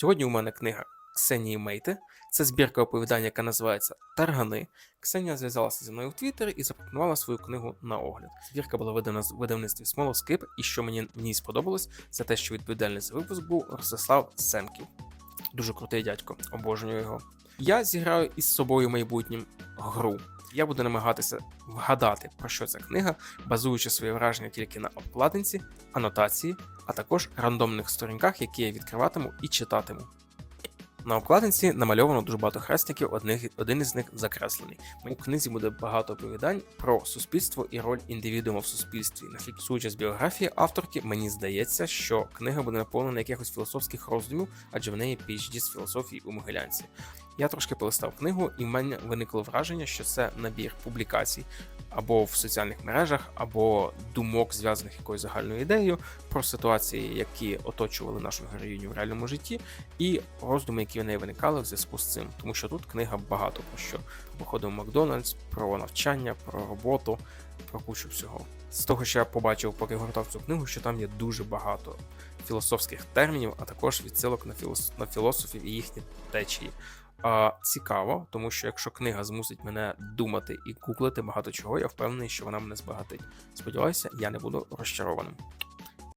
Сьогодні у мене книга Ксенії Мейте. Це збірка оповідань, яка називається Таргани. Ксенія зв'язалася зі мною в Твіттері і запропонувала свою книгу на огляд. Збірка була видана з видавництві Смолоскип, і що мені в ній сподобалось, це те, що відповідальний за випуск був Ростислав Семків. Дуже крутий дядько, обожнюю його. Я зіграю із собою майбутнім гру. Я буду намагатися вгадати, про що ця книга, базуючи свої враження тільки на обкладинці, анотації, а також рандомних сторінках, які я відкриватиму і читатиму. На обкладинці намальовано дуже багато хрестиків, один із них закреслений. У книзі буде багато оповідань про суспільство і роль індивідуума в суспільстві. Судячи з біографії авторки, мені здається, що книга буде наповнена якихось філософських роздумів, адже в неї PhD з філософії у Могилянці. Я трошки полистав книгу, і в мене виникло враження, що це набір публікацій або в соціальних мережах, або думок, зв'язаних якоюсь загальною ідеєю про ситуації, які оточували нашу героїню в реальному житті, і роздуми, які в неї виникали в зв'язку з цим. Тому що тут книга багато про що виходив Макдональдс, про навчання, про роботу, про кучу всього. З того, що я побачив, поки гортав цю книгу, що там є дуже багато філософських термінів, а також відсилок на філософів і їхні течії. А, цікаво, тому що якщо книга змусить мене думати і гуглити багато чого, я впевнений, що вона мене збагатить. Сподіваюся, я не буду розчарованим.